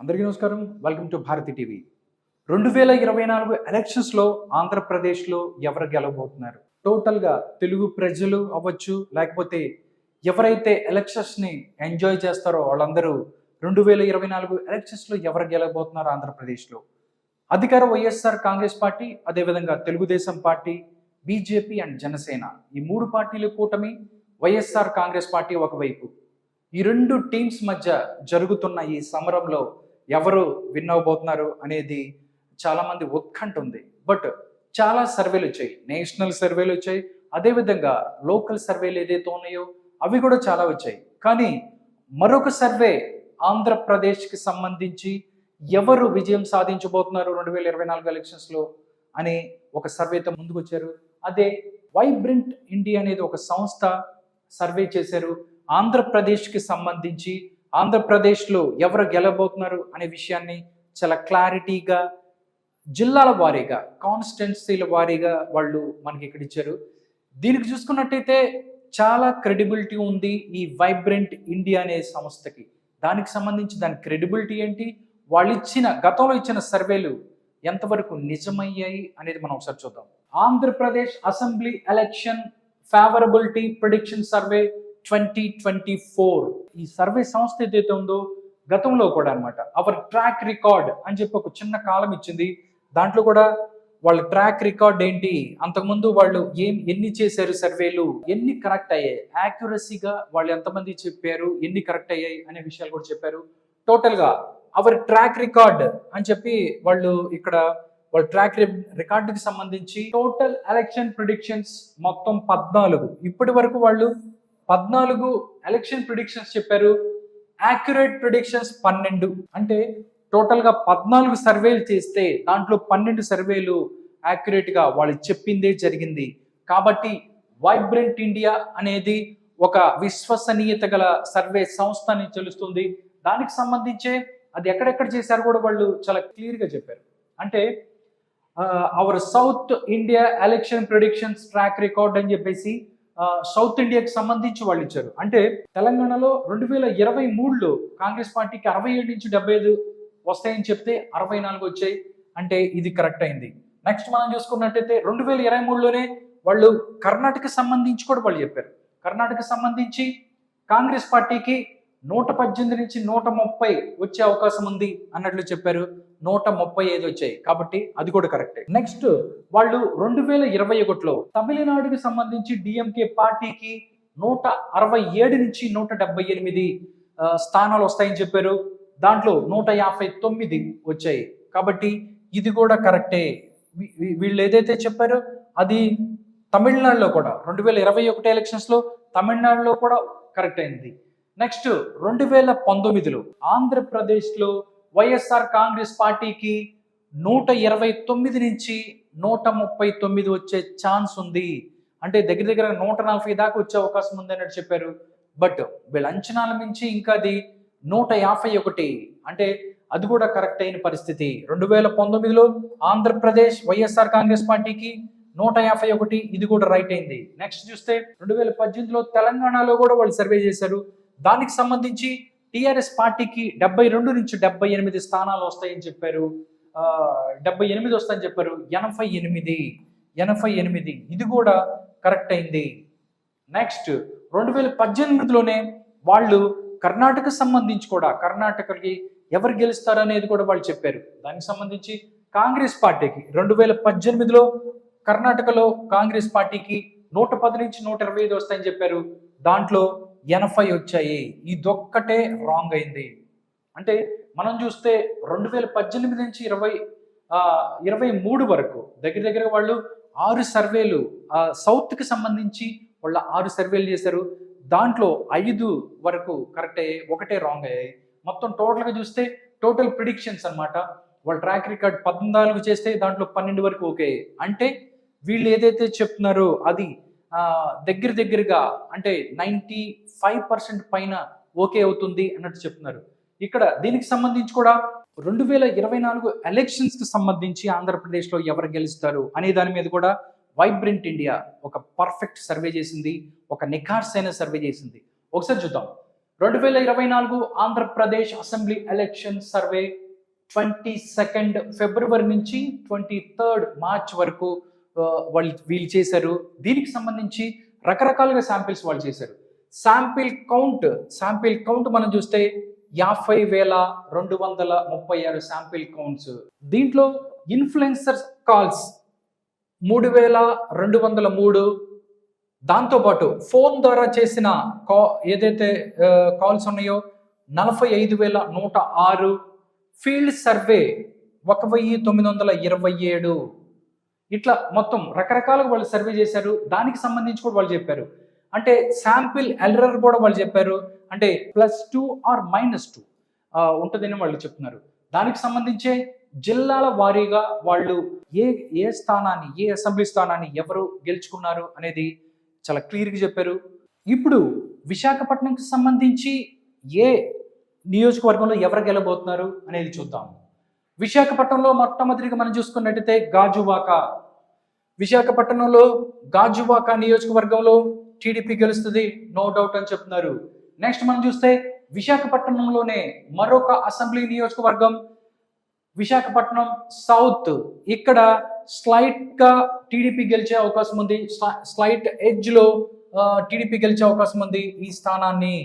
అందరికీ నమస్కారం. Welcome to Bharati TV రెండు వేల ఇరవై నాలుగు ఎలక్షన్స్లో ఆంధ్రప్రదేశ్లో ఎవరు గెలవబోతున్నారు? టోటల్గా తెలుగు ప్రజలు అవ్వచ్చు లేకపోతే ఎవరైతే ఎలక్షన్స్ని ఎంజాయ్ చేస్తారో వాళ్ళందరూ రెండు వేల ఇరవై నాలుగు ఎలక్షన్స్లో ఎవరు గెలవబోతున్నారు ఆంధ్రప్రదేశ్లో? అధికార వైఎస్ఆర్ కాంగ్రెస్ పార్టీ అదేవిధంగా Telugu Desam party BJP and Janasena. ఈ మూడు పార్టీల కూటమి వైఎస్ఆర్ కాంగ్రెస్ పార్టీ ఒకవైపు. ఈ రెండు టీమ్స్ మధ్య జరుగుతున్న ఈ సమరంలో ఎవరు విన్ అవబోతున్నారు అనేది చాలామంది ఉత్కంఠ ఉంది. బట్ చాలా సర్వేలు వచ్చాయి. నేషనల్ సర్వేలు వచ్చాయి. అదేవిధంగా లోకల్ సర్వేలు ఏదైతే ఉన్నాయో అవి కూడా చాలా వచ్చాయి. కానీ మరొక సర్వే ఆంధ్రప్రదేశ్కి సంబంధించి ఎవరు విజయం సాధించబోతున్నారు రెండు వేల ఇరవై నాలుగు ఎలక్షన్స్లో అని ఒక సర్వేతో ముందుకు వచ్చారు అదే వైబ్రెంట్ ఇండియా అనేది ఒక సంస్థ సర్వే చేశారు. ఆంధ్రప్రదేశ్కి సంబంధించి ఆంధ్రప్రదేశ్లో ఎవరు గెలబోతున్నారు అనే విషయాన్ని చాలా క్లారిటీగా జిల్లాల వారీగా కాన్స్టెన్సీల వారీగా వాళ్ళు మనకి ఇక్కడ ఇచ్చారు. దీనికి చూసుకున్నట్టయితే చాలా క్రెడిబిలిటీ ఉంది ఈ వైబ్రెంట్ ఇండియా అనే సంస్థకి. దానికి సంబంధించి దాని క్రెడిబిలిటీ ఏంటి? వాళ్ళు ఇచ్చిన గతంలో ఇచ్చిన సర్వేలు ఎంతవరకు నిజమయ్యాయి అనేది మనం ఒకసారి చూద్దాం. Andhra Pradesh assembly election favourability prediction survey twenty twenty four. ఈ సర్వే సంస్థ ఏదైతే ఉందో గతంలో కూడా అనమాట అవర్ ట్రాక్ రికార్డ్ అని చెప్పి ఒక చిన్న కాలం ఇచ్చింది. దాంట్లో కూడా వాళ్ళ ట్రాక్ రికార్డ్ ఏంటి అంతకుముందు వాళ్ళు ఏం ఎన్ని చేశారు సర్వేలు ఎన్ని కరెక్ట్ అయ్యాయి యాక్యురసీగా వాళ్ళు ఎంతమంది చెప్పారు ఎన్ని కరెక్ట్ అయ్యాయి అనే విషయాలు కూడా చెప్పారు. టోటల్గా అవర్ ట్రాక్ రికార్డ్ అని చెప్పి వాళ్ళు ఇక్కడ వాళ్ళ ట్రాక్ రికార్డుకి సంబంధించి టోటల్ ఎలక్షన్ ప్రిడిక్షన్స్ మొత్తం పద్నాలుగు. ఇప్పటి వరకు వాళ్ళు పద్నాలుగు ఎలక్షన్ ప్రిడిక్షన్స్ చెప్పారు. యాక్యురేట్ ప్రిడిక్షన్స్ పన్నెండు. అంటే టోటల్గా పద్నాలుగు సర్వేలు చేస్తే దాంట్లో పన్నెండు సర్వేలు యాక్యురేట్గా వాళ్ళు చెప్పిందే జరిగింది. కాబట్టి వైబ్రెంట్ ఇండియా అనేది ఒక విశ్వసనీయత గల సర్వే సంస్థ అని తెలుస్తుంది. దానికి సంబంధించే అది ఎక్కడెక్కడ చేశారు కూడా వాళ్ళు చాలా క్లియర్గా చెప్పారు. అంటే our south India election predictions track record అని చెప్పేసి సౌత్ ఇండియాకి సంబంధించి వాళ్ళు ఇచ్చారు. అంటే తెలంగాణలో రెండు వేల ఇరవై మూడులో కాంగ్రెస్ పార్టీకి అరవై ఏడు నుంచి డెబ్బై ఐదు వస్తాయని చెప్తే అరవై నాలుగు వచ్చాయి. అంటే ఇది కరెక్ట్ అయింది. నెక్స్ట్ మనం చూసుకున్నట్టయితే రెండు వేల ఇరవై మూడులోనే వాళ్ళు కర్ణాటక సంబంధించి కూడా వాళ్ళు చెప్పారు. కర్ణాటక సంబంధించి కాంగ్రెస్ పార్టీకి నూట పద్దెనిమిది నుంచి నూట ముప్పై వచ్చే అవకాశం ఉంది అన్నట్లు చెప్పారు. నూట ముప్పై ఐదు వచ్చాయి. కాబట్టి అది కూడా కరెక్టే. నెక్స్ట్ వాళ్ళు రెండు వేల ఇరవై ఒకటిలో తమిళనాడుకి సంబంధించి డిఎంకే పార్టీకి నూట అరవై ఏడు నుంచి నూట డెబ్బై ఎనిమిది స్థానాలు వస్తాయని చెప్పారు. దాంట్లో నూట యాభై తొమ్మిది వచ్చాయి. కాబట్టి ఇది కూడా కరెక్టే. వీళ్ళు ఏదైతే చెప్పారో అది తమిళనాడులో కూడా రెండు వేల ఇరవై ఒకటి ఎలక్షన్స్లో తమిళనాడులో కూడా కరెక్ట్ అయింది. నెక్స్ట్ రెండు వేల పంతొమ్మిదిలో ఆంధ్రప్రదేశ్లో వైఎస్ఆర్ కాంగ్రెస్ పార్టీకి నూట ఇరవై తొమ్మిది నుంచి నూట ముప్పై తొమ్మిది వచ్చే ఛాన్స్ ఉంది. అంటే దగ్గర దగ్గర నూట నలభై దాకా వచ్చే అవకాశం ఉంది అన్నట్టు చెప్పారు. బట్ వీళ్ళ అంచనాల మించి ఇంకా అది నూట యాభై ఒకటి. అంటే అది కూడా కరెక్ట్ అయిన పరిస్థితి. రెండు వేల పంతొమ్మిదిలో ఆంధ్రప్రదేశ్ వైఎస్ఆర్ కాంగ్రెస్ పార్టీకి నూట యాభై ఒకటి ఇది కూడా రైట్ అయింది. నెక్స్ట్ చూస్తే రెండు వేల పద్దెనిమిదిలో తెలంగాణలో కూడా వాళ్ళు సర్వే చేశారు. దానికి సంబంధించి టీఆర్ఎస్ పార్టీకి డెబ్బై రెండు నుంచి డెబ్బై ఎనిమిది స్థానాలు వస్తాయని చెప్పారు. డెబ్బై ఎనిమిది వస్తాయని చెప్పారు. ఎనభై ఎనిమిది ఎనభై ఎనిమిది. ఇది కూడా కరెక్ట్ అయింది. నెక్స్ట్ రెండు వేల పద్దెనిమిదిలోనే వాళ్ళు కర్ణాటక సంబంధించి కూడా కర్ణాటకకి ఎవరు గెలుస్తారు అనేది కూడా వాళ్ళు చెప్పారు. దానికి సంబంధించి కాంగ్రెస్ పార్టీకి రెండు వేల పద్దెనిమిదిలో కర్ణాటకలో కాంగ్రెస్ పార్టీకి నూట పది నుంచి నూట ఇరవై ఐదు వస్తాయని చెప్పారు. దాంట్లో ఎనభై వచ్చాయి. ఇదొక్కటే రాంగ్ అయింది. అంటే మనం చూస్తే రెండు వేల పద్దెనిమిది నుంచి ఇరవై ఇరవై మూడు వరకు దగ్గర దగ్గర వాళ్ళు ఆరు సర్వేలు సౌత్కి సంబంధించి వాళ్ళ ఆరు సర్వేలు చేశారు. దాంట్లో ఐదు వరకు కరెక్ట్ అయ్యాయి ఒకటే రాంగ్ అయ్యాయి. మొత్తం టోటల్గా చూస్తే టోటల్ ప్రిడిక్షన్స్ అన్నమాట. వాళ్ళ ట్రాక్ రికార్డ్ పద్నాలుగు చేస్తే దాంట్లో పన్నెండు వరకు ఓకే అంటే వీళ్ళు ఏదైతే చెప్తున్నారో అది దగ్గర దగ్గరగా అంటే నైంటీ ఫైవ్ పర్సెంట్ పైన ఓకే అవుతుంది అన్నట్టు చెప్తున్నారు. ఇక్కడ దీనికి సంబంధించి కూడా రెండు వేల ఇరవై నాలుగు ఎలక్షన్స్కి సంబంధించి ఆంధ్రప్రదేశ్లో ఎవరు గెలుస్తారు అనే దాని మీద కూడా వైబ్రెంట్ ఇండియా ఒక పర్ఫెక్ట్ సర్వే చేసింది ఒక నిఖార్సైన సర్వే చేసింది. ఒకసారి చూద్దాం. రెండు వేల ఇరవై నాలుగు Andhra Pradesh assembly election survey twenty second ఫిబ్రవరి నుంచి ట్వంటీ థర్డ్ మార్చ్ వరకు వాళ్ళు వీళ్ళు చేశారు. దీనికి సంబంధించి రకరకాలుగా శాంపిల్స్ వాళ్ళు చేశారు. శాంపిల్ కౌంట్ శాంపిల్ కౌంట్ మనం చూస్తే యాభై వేల రెండు వందల ముప్పై ఆరు శాంపిల్ కౌంట్స్. దీంట్లో ఇన్ఫ్లుయెన్సర్ కాల్స్ మూడు వేల రెండు వందల మూడు. దాంతోపాటు ఫోన్ ద్వారా చేసిన కా ఏదైతే కాల్స్ ఉన్నాయో నలభై ఐదు వేల నూట ఆరు. ఫీల్డ్ సర్వే ఒక వెయ్యి తొమ్మిది వందల ఇరవై ఏడు. ఇట్లా మొత్తం రకరకాలుగా వాళ్ళు సర్వే చేశారు. దానికి సంబంధించి కూడా వాళ్ళు చెప్పారు. అంటే శాంపిల్ ఎర్రర్ కూడా వాళ్ళు చెప్పారు. అంటే plus two or minus two ఉంటుందని వాళ్ళు చెప్తున్నారు. దానికి సంబంధించే జిల్లాల వారీగా వాళ్ళు ఏ ఏ స్థానాన్ని ఏ అసెంబ్లీ స్థానాన్ని ఎవరు గెలుచుకున్నారు అనేది చాలా క్లియర్గా చెప్పారు. ఇప్పుడు విశాఖపట్నంకి సంబంధించి ఏ నియోజకవర్గంలో ఎవరు గెలబోతున్నారు అనేది చూద్దాము విశాఖపట్నంలో మొట్టమొదటిగా మనం చూసుకున్నట్టయితే గాజువాక. విశాఖపట్నంలో గాజువాక నియోజకవర్గంలో టీడీపీ గెలుస్తుంది నో డౌట్ అని చెప్తున్నారు. నెక్స్ట్ మనం చూస్తే విశాఖపట్నంలోనే మరొక అసెంబ్లీ నియోజకవర్గం విశాఖపట్నం సౌత్. ఇక్కడ స్లైట్గా టీడీపీ గెలిచే అవకాశం ఉంది. స్లైట్ ఎడ్జ్లో టీడీపీ గెలిచే అవకాశం ఉంది ఈ స్థానాన్ని.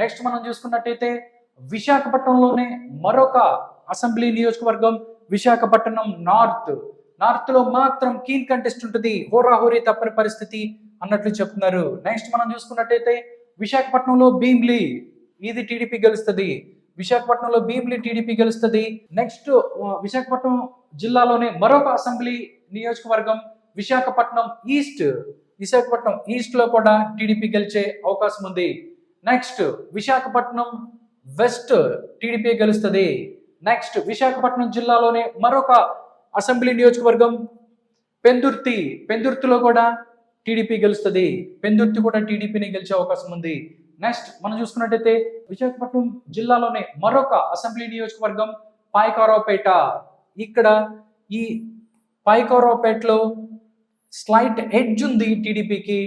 నెక్స్ట్ మనం చూసుకున్నట్టయితే విశాఖపట్నంలోనే మరొక అసెంబ్లీ నియోజకవర్గం విశాఖపట్నం నార్త్. నార్త్లో మాత్రం కీన్ కంటెస్ట్ ఉంటుంది. హోరాహోరీ తప్పని పరిస్థితి అన్నట్లు చెప్తున్నారు. నెక్స్ట్ మనం చూసుకున్నట్టయితే విశాఖపట్నంలో భీమ్లీ ఇది టీడీపీ గెలుస్తుంది. విశాఖపట్నంలో భీమ్లీ టీడీపీ గెలుస్తుంది. నెక్స్ట్ విశాఖపట్నం జిల్లాలోనే మరొక అసెంబ్లీ నియోజకవర్గం విశాఖపట్నం ఈస్ట్. విశాఖపట్నం ఈస్ట్లో కూడా టీడీపీ గెలిచే అవకాశం ఉంది. నెక్స్ట్ విశాఖపట్నం వెస్ట్ టీడీపీ గెలుస్తుంది. నెక్స్ట్ విశాఖపట్నం జిల్లాలోనే మరొక అసెంబ్లీ నియోజకవర్గం పెందుర్తి. పెందుర్తిలో కూడా టీడీపీ గెలుస్తుంది. పెందుర్తి కూడా టీడీపీని గెలిచే అవకాశం ఉంది. నెక్స్ట్ మనం చూసుకున్నట్టయితే విశాఖపట్నం జిల్లాలోనే మరొక అసెంబ్లీ నియోజకవర్గం పాయకారావుపేట. ఇక్కడ ఈ పాయకారావుపేటలో స్లైట్ ఎడ్జ్ ఉంది టీడీపీకి.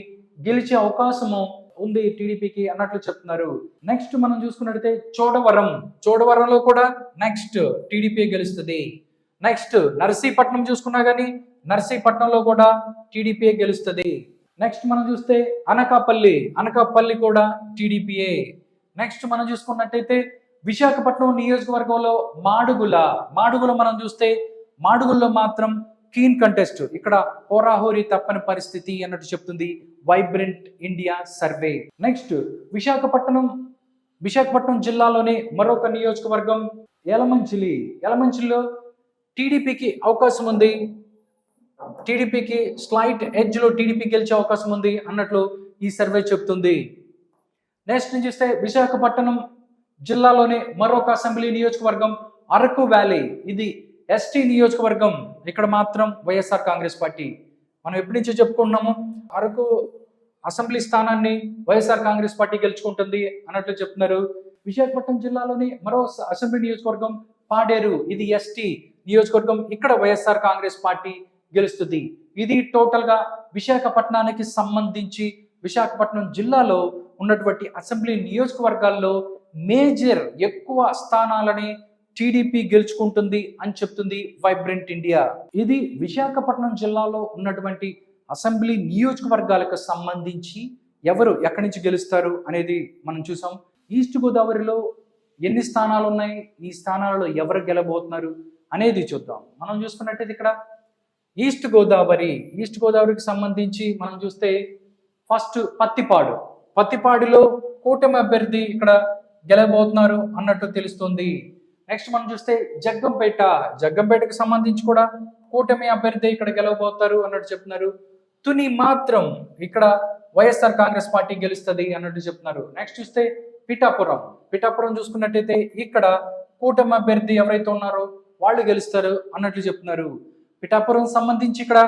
గెలిచే అవకాశము ఉంది టీడీపీకి అన్నట్లు చెప్తున్నారు. నెక్స్ట్ మనం చూసుకున్నట్టయితే చోడవరం. చోడవరంలో కూడా నెక్స్ట్ టీడీపీ గెలుస్తుంది. నెక్స్ట్ నర్సీపట్నం చూసుకున్నా కానీ నర్సీపట్నంలో కూడా టీడీపీ గెలుస్తుంది. నెక్స్ట్ మనం చూస్తే అనకాపల్లి. అనకాపల్లి కూడా టీడీపీఏ నెక్స్ట్ మనం చూసుకున్నట్టయితే విశాఖపట్నం నియోజకవర్గంలో మాడుగుల. మాడుగుల మనం చూస్తే మాడుగుల్లో మాత్రం కీన్ కంటెస్ట్. ఇక్కడ హోరాహోరీ తప్పని పరిస్థితి అన్నట్టు చెప్తుంది. Vibrant India survey. Next Visakhapatnam Visakhapatnam జిల్లాలోని మరొక నియోజకవర్గం యలమంచిలి. యలమంచిలిలో టీడీపీకి అవకాశం ఉంది. టీడీపీకి స్లైట్ ఎడ్జ్లో టీడీపీ గెలిచే అవకాశం ఉంది అన్నట్లు ఈ సర్వే చెప్తుంది నెక్స్ట్ నుంచి చూస్తే విశాఖపట్నం జిల్లాలోని మరొక అసెంబ్లీ నియోజకవర్గం అరకు వ్యాలీ. ఇది ఎస్టీ నియోజకవర్గం. ఇక్కడ మాత్రం వైఎస్ఆర్ కాంగ్రెస్ పార్టీ. మనం ఎప్పటి నుంచి చెప్పుకుంటున్నాము అరకు అసెంబ్లీ స్థానాన్ని వైఎస్ఆర్ కాంగ్రెస్ పార్టీ గెలుచుకుంటుంది అన్నట్లు చెప్తున్నారు. విశాఖపట్నం జిల్లాలోని మరో అసెంబ్లీ నియోజకవర్గం పాడేరు ఇది ఎస్టీ నియోజకవర్గం ఇక్కడ వైఎస్ఆర్ కాంగ్రెస్ పార్టీ గెలుస్తుంది. ఇది టోటల్గా విశాఖపట్నానికి సంబంధించి విశాఖపట్నం జిల్లాలో ఉన్నటువంటి అసెంబ్లీ నియోజకవర్గాల్లో మేజర్ ఎక్కువ స్థానాలని టీడీపీ గెలుచుకుంటుంది అని చెప్తుంది వైబ్రెంట్ ఇండియా. ఇది విశాఖపట్నం జిల్లాలో ఉన్నటువంటి అసెంబ్లీ నియోజకవర్గాలకు సంబంధించి ఎవరు ఎక్కడి నుంచి గెలుస్తారు అనేది మనం చూసాం. ఈస్ట్ గోదావరిలో ఎన్ని స్థానాలు ఉన్నాయి ఈ స్థానాలలో ఎవరు గెలబోతున్నారు అనేది చూద్దాం. మనం చూసుకున్నట్టయితే ఇక్కడ ఈస్ట్ గోదావరి ఈస్ట్ గోదావరికి సంబంధించి మనం చూస్తే ఫస్ట్ పత్తిపాడు. పత్తిపాడులో కూటమి అభ్యర్థి ఇక్కడ గెలబోతున్నారు అన్నట్టు తెలుస్తుంది. నెక్స్ట్ మనం చూస్తే జగ్గంపేట జగ్గంపేటకు సంబంధించి కూడా కూటమి అభ్యర్థి ఇక్కడ గెలవబోతారు అన్నట్టు చెప్తున్నారు. తుని మాత్రం ఇక్కడ వైఎస్ఆర్ కాంగ్రెస్ పార్టీ గెలుస్తుంది అన్నట్టు చెప్తున్నారు. నెక్స్ట్ చూస్తే పిఠాపురం పిఠాపురం చూసుకున్నట్టయితే ఇక్కడ కూటమి అభ్యర్థి ఎవరైతే ఉన్నారో వాళ్ళు గెలుస్తారు అన్నట్లు చెప్తున్నారు. పిఠాపురం సంబంధించి ఇక్కడ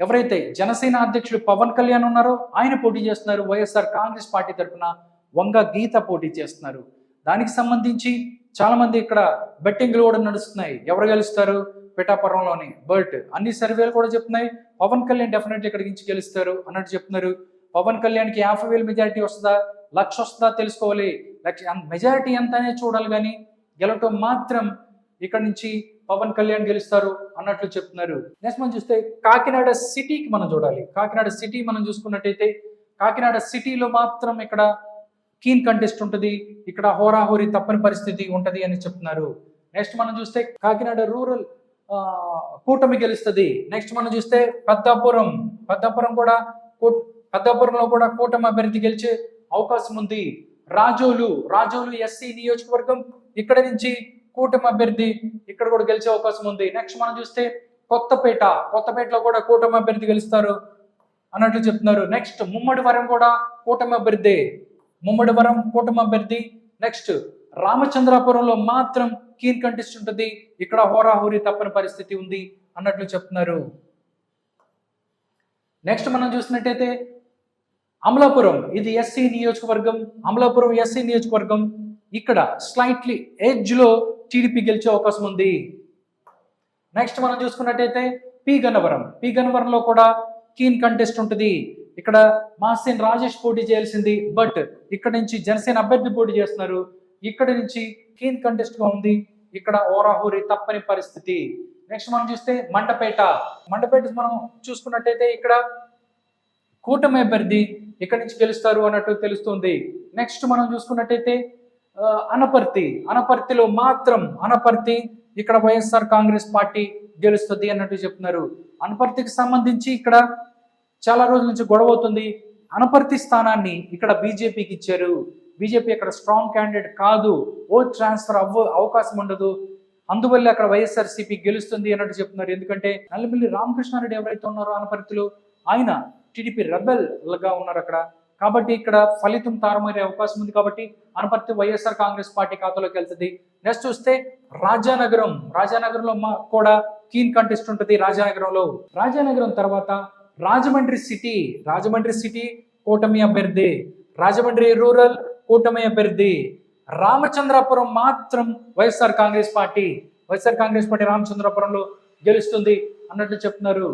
ఎవరైతే జనసేన అధ్యక్షుడు పవన్ కళ్యాణ్ ఉన్నారో ఆయన పోటీ చేస్తున్నారు. వైఎస్ఆర్ కాంగ్రెస్ పార్టీ తరఫున వంగ గీత పోటీ చేస్తున్నారు. దానికి సంబంధించి చాలామంది ఇక్కడ బెట్టింగ్లు కూడా నడుస్తున్నాయి. ఎవరు గెలుస్తారు? పిఠాపురంలోని బర్ట్ అన్ని సర్వేలు కూడా చెప్తున్నాయి. పవన్ కళ్యాణ్ డెఫినెట్లీ ఇక్కడికి నుంచి గెలుస్తారు అన్నట్టు చెప్తున్నారు. పవన్ కళ్యాణ్కి యాభై వేల మెజారిటీ వస్తుందా? లక్ష వస్తుందా తెలుసుకోవాలి. లక్ష మెజారిటీ ఎంత అనేది చూడాలి కానీ గెలవటం మాత్రం ఇక్కడ నుంచి పవన్ కళ్యాణ్ గెలుస్తారు అన్నట్లు చెప్తున్నారు. నెక్స్ట్ మనం చూస్తే కాకినాడ సిటీకి మనం చూడాలి. కాకినాడ సిటీ మనం చూసుకున్నట్టయితే కాకినాడ సిటీలో మాత్రం ఇక్కడ కీన్ కంటెస్ట్ ఉంటుంది. ఇక్కడ హోరాహోరీ తప్పని పరిస్థితి ఉంటుంది అని చెప్తున్నారు. నెక్స్ట్ మనం చూస్తే కాకినాడ రూరల్ కూటమి గెలుస్తుంది. నెక్స్ట్ మనం చూస్తే పెద్దాపురం. పెద్దాపురం కూడా పెద్దాపురంలో కూడా కూటమి అభ్యర్థి గెలిచే అవకాశం ఉంది. రాజోలు రాజోలు ఎస్సీ నియోజకవర్గం ఇక్కడ నుంచి కూటమి అభ్యర్థి ఇక్కడ కూడా గెలిచే అవకాశం ఉంది. నెక్స్ట్ మనం చూస్తే కొత్తపేట. కొత్తపేటలో కూడా కూటమి అభ్యర్థి గెలుస్తారు అన్నట్లు చెప్తున్నారు. నెక్స్ట్ ముమ్మడివరం కూడా కూటమి అభ్యర్థి. ముమ్మడివరం కూటమి అభ్యర్థి. నెక్స్ట్ రామచంద్రాపురంలో మాత్రం కీన్ కంటెస్ట్ ఉంటుంది ఇక్కడ హోరాహోరీ తప్పని పరిస్థితి ఉంది అన్నట్లు చెప్తున్నారు. నెక్స్ట్ మనం చూసినట్టయితే అమలాపురం ఇది ఎస్సీ నియోజకవర్గం అమలాపురం ఎస్సీ నియోజకవర్గం. ఇక్కడ స్లైట్లీ ఎడ్జ్లో టీడీపీ గెలిచే అవకాశం ఉంది. నెక్స్ట్ మనం చూసుకున్నట్టయితే పి గన్నవరం పి గన్నవరంలో కూడా కీన్ కంటెస్ట్ ఉంటుంది. ఇక్కడ మాసేన్ రాజేష్ పోటీ చేయాల్సింది బట్ ఇక్కడ నుంచి జనసేన అభ్యర్థి పోటీ చేస్తున్నారు. ఇక్కడ నుంచి కీన్ కంటెస్ట్గా ఉంది. ఇక్కడ ఓరాహోరీ తప్పని పరిస్థితి. నెక్స్ట్ మనం చూస్తే మండపేట. మండపేట మనం చూసుకున్నట్టయితే ఇక్కడ కూటమి అభ్యర్థి ఇక్కడ నుంచి గెలుస్తారు అన్నట్టు తెలుస్తుంది. నెక్స్ట్ మనం చూసుకున్నట్టయితే అనపర్తి. అనపర్తిలో మాత్రం అనపర్తి ఇక్కడ వైఎస్ఆర్ కాంగ్రెస్ పార్టీ గెలుస్తుంది అన్నట్టు చెప్తున్నారు. అనపర్తికి సంబంధించి ఇక్కడ చాలా రోజుల నుంచి గొడవ అవుతుంది. అనపర్తి స్థానాన్ని ఇక్కడ బీజేపీకి ఇచ్చారు. బీజేపీ అక్కడ స్ట్రాంగ్ క్యాండిడేట్ కాదు. ఓ ట్రాన్స్ఫర్ అవ్వ అవకాశం ఉండదు. అందువల్ల అక్కడ వైఎస్ఆర్సీపీ గెలుస్తుంది అన్నట్టు చెప్తున్నారు. ఎందుకంటే నల్లమిల్లి రామకృష్ణారెడ్డి ఎవరైతే ఉన్నారో అనపర్తిలో ఆయన టీడీపీ రెబెల్గా ఉన్నారు అక్కడ. కాబట్టి ఇక్కడ ఫలితం తారమయ్యే అవకాశం ఉంది కాబట్టి అనపర్తి వైఎస్ఆర్ కాంగ్రెస్ పార్టీ ఖాతాలోకి వెళ్తుంది. నెక్స్ట్ చూస్తే రాజానగరం. రాజానగరంలో మా కూడా కీన్ కంటెస్ట్ ఉంటుంది రాజానగరంలో. రాజానగరం తర్వాత రాజమండ్రి సిటీ రాజమండ్రి సిటీ కూటమి అభ్యర్థి రాజమండ్రి రూరల్ కూటమి అభ్యర్థి రామచంద్రాపురం మాత్రం YSR Congress party YSR Congress party రామచంద్రాపురంలో గెలుస్తుంది అన్నట్లు చెప్తున్నారు.